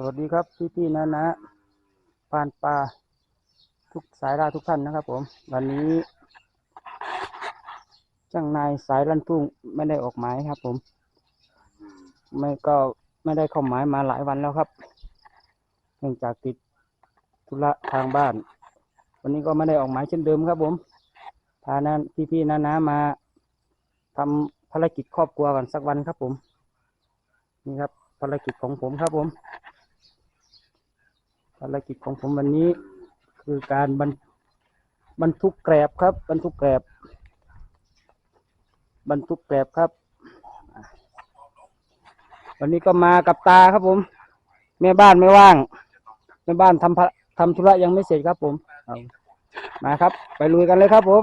สวัสดีครับพี่พี่ๆนะนะปานปลาทุกสายราทุกท่านนะครับ ผม วันนี้จ้างนายสายลันทุ่งไม่ได้ออกหมายครับ ผม ไม่ก็ไม่ได้เข้าหมายมาหลายวันแล้วครับเนื่องจากติดธุระทางบ้าน วันนี้ก็ไม่ได้ออกหมายเช่นเดิมครับ ผมพานั้นพี่พี่ๆนะนะมาทำภารกิจครอบครัวกันสักวันครับ ผม นี่ครับภารกิจของผมครับผม ภารกิจของผมวันนี้คือการบรรบรรทุกแกรบครับ บรรทุกแกรบบรรทุกแกรบครับ วันนี้ก็มากับตาครับผม แม่บ้านไม่ว่างแม่บ้านทำทำธุระยังไม่เสร็จครับผมมาครับ ไปลุยกันเลยครับผม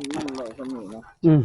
คนนั่ง เลย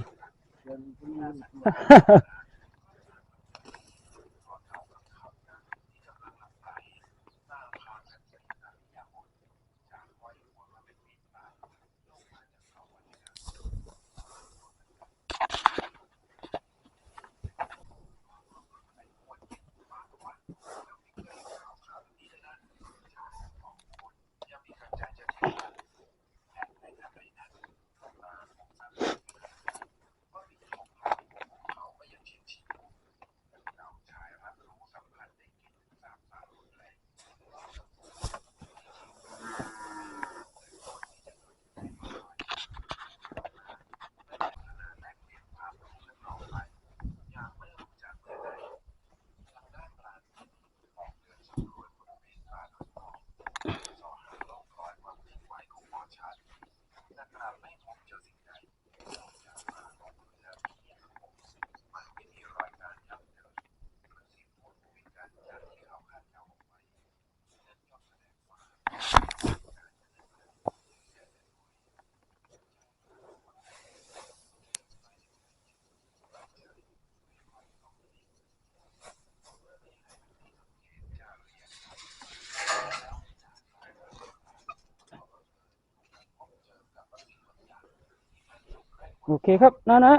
โอเคครับนะนะ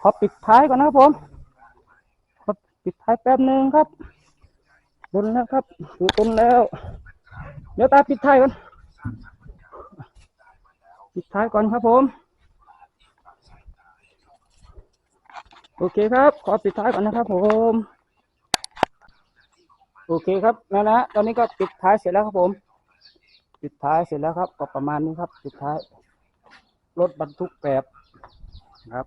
ขอปิดท้ายก่อนนะครับผมขอปิดท้ายแป๊บหนึ่งครับตุนแล้วครับอยู่ตุนแล้ว เดี๋ยวตาปิดท้ายก่อนปิดท้ายก่อนครับผม โอเคครับ ขอปิดท้ายก่อนนะครับผม โอเคครับนะนะตอนนี้ก็ปิดท้ายเสร็จแล้วครับผม ปิดท้ายเสร็จแล้วครับ ก็ประมาณนี้ครับ ปิดท้าย รถบรรทุกแกลบครับ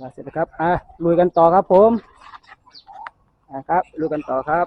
มาเสร็จแล้วครับอะลุยกันต่อครับผมอะครับลุยกันต่อครับ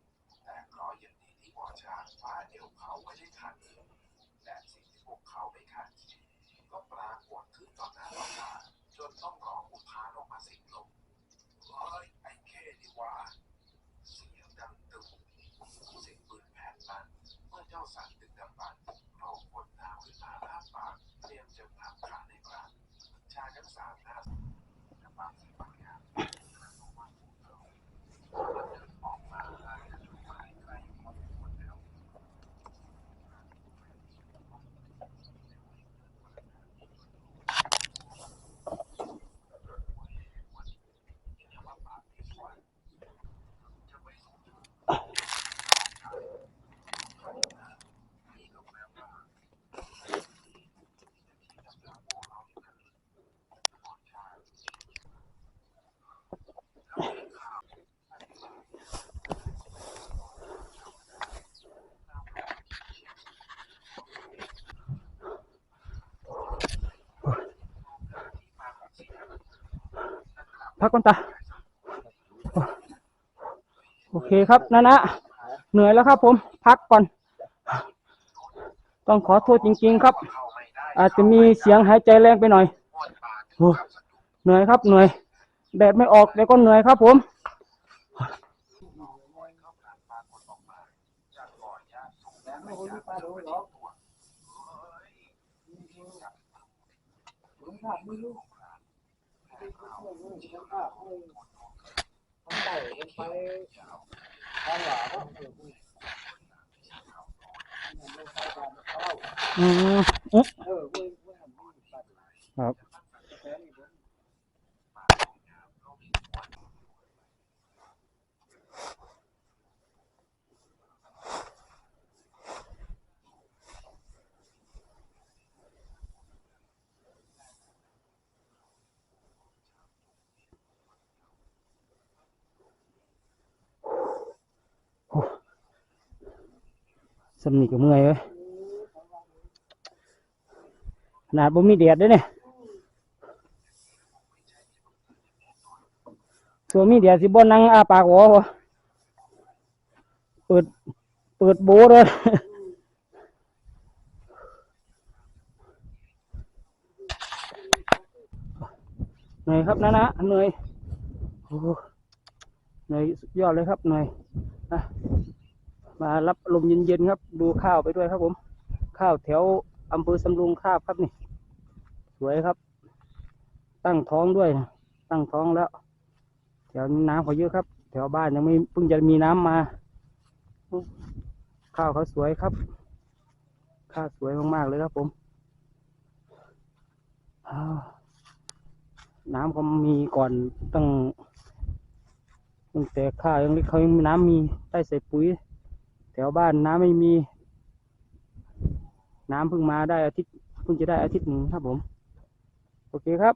พักก่อนตา โอเคครับนะนะเหนื่อยแล้วครับผมพักก่อน ต้องขอโทษจริง ๆ ครับ อาจจะมีเสียงหายใจแรงไปหน่อยเหนื่อยครับเหนื่อยแดดไม่ออกแต่ก็เหนื่อยครับผมไม่รอกลุงขาด ไม่รู้ลุงขาดไม่ทำไต่กันไปทางหลังก็เออไม่ใช่การเข้าอืมอุ๊ยเออเว้ยเว้ยมันไม่ตัดครับ สำนีก็เมื่อยเว้ยขนาดบ่มีแดดด้วยเนี่ยตัวมีแดดสิบ่นั่งอาปากหัวเปิด เปิดโบเลยเหนื่อยครับนะนะเหนื่อยโหเหนื่อยยอดเลยครับเหนื่อยอะ มารับลมเย็นๆครับ ดูข้าวไปด้วยครับผม ข้าวแถวอำเภอสำรุงคาบครับนี่ สวยครับ ตั้งท้องด้วยนะตั้งท้องแล้ว แถวนี้น้ำเขาเยอะครับ แถวบ้านยังไม่เพิ่งจะมีน้ำมา ข้าวเขาสวยครับ ข้าวสวยมากๆเลยครับผมน้ำเขามีก่อนตั้งตั้งแต่ข้าวยังเล็กเขายังมีน้ำมีได้ใส่ปุ๋ย วบ้านน้ำไม่มี น้ำเพิ่งมาได้อาทิตย์เพิ่งจะได้อาทิตย์หนึ่งครับผม โอเคครับ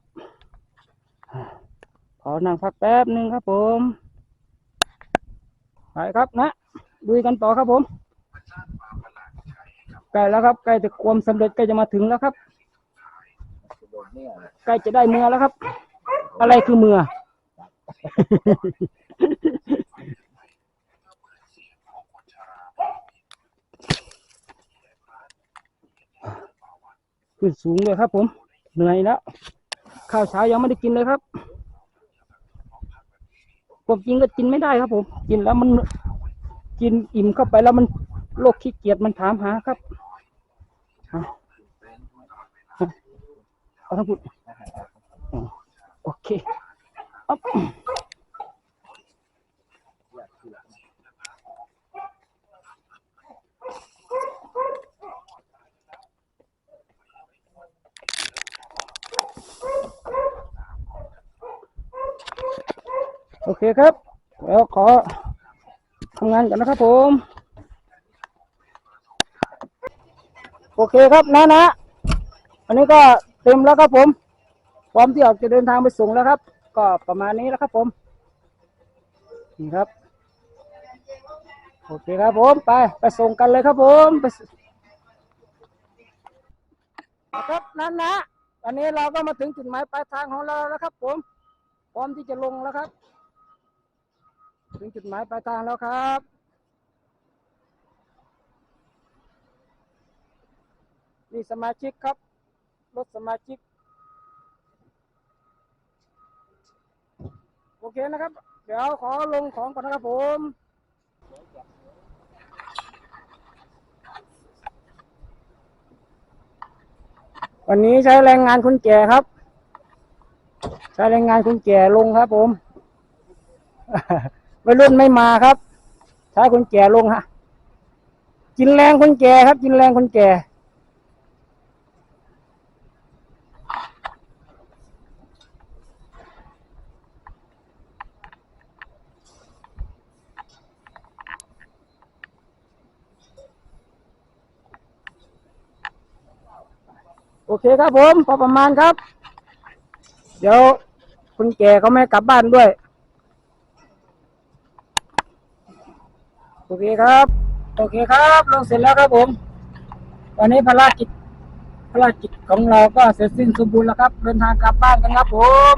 ขอนั่งพักแป๊บหนึ่งครับผมไปครับนะดูกันต่อครับผมใกล้แล้วครับใกล้จะความสำเร็จใกล้จะมาถึงแล้วครับใกล้จะได้เมือแล้วครับ อะไรคือเมือ ขึ้นสูงเลยครับ ผม เหนื่อยแล้วข้าวเช้ายังไม่ได้กินเลยครับผมจริงก็กินไม่ได้ครับ ผม กินแล้วมันกินอิ่มเข้าไปแล้วมันโรคขี้เกียจมันถามหาครับเอาทั้งพูดโอเคอ๊อ โอเคครับแล้วขอทำงานกันนะครับผม โอเคครับนะนะอันนี้ก็เต็มแล้วครับผม พร้อมที่ออกจะเดินทางไปส่งแล้วครับ ก็ประมาณนี้แล้วครับผม นี่ครับ โอเคครับผมไปไปส่งกันเลยครับผมไปครับนั้นนะตอนนี้เราก็มาถึงจุดหมายปลายทางของเราแล้วครับ ผม พร้อมที่จะลงแล้วครับ ถึงจุดหมายปลายทางแล้วครับ นี่สมาชิกครับ รถสมาชิก โอเคนะครับ เดี๋ยวขอลงของก่อนนะครับผมวันนี้ใช้แรงงานคนแก่ครับ ใช้แรงงานคนแก่ลงครับผม วัยรุ่นไม่มาครับช้คนแก่ลงฮะ กินแรงคนแก่ครับ กินแรงคนแก่ โอเคครับผม พอประมาณครับ เดี๋ยวคุณแก่เขาไม่กลับบ้านด้วย โอเคครับ โอเคครับลงเสร็จแล้วครับผมวันนี้ภารกิจภารกิจของเราก็เสร็จสิ้นสมบูรณ์แล้วครับ เดินทางกลับบ้านกันครับผม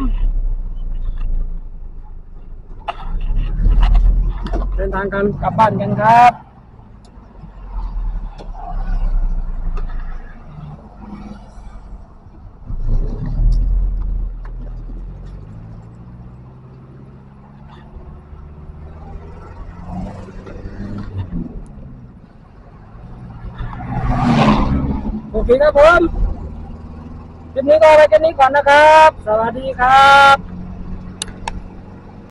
เดินทางกันกลับบ้านกันครับ โอ เคครับผมคลิปนี้ก็อาไว้แค่นี้ก่อนนะครับ สวัสดีครับ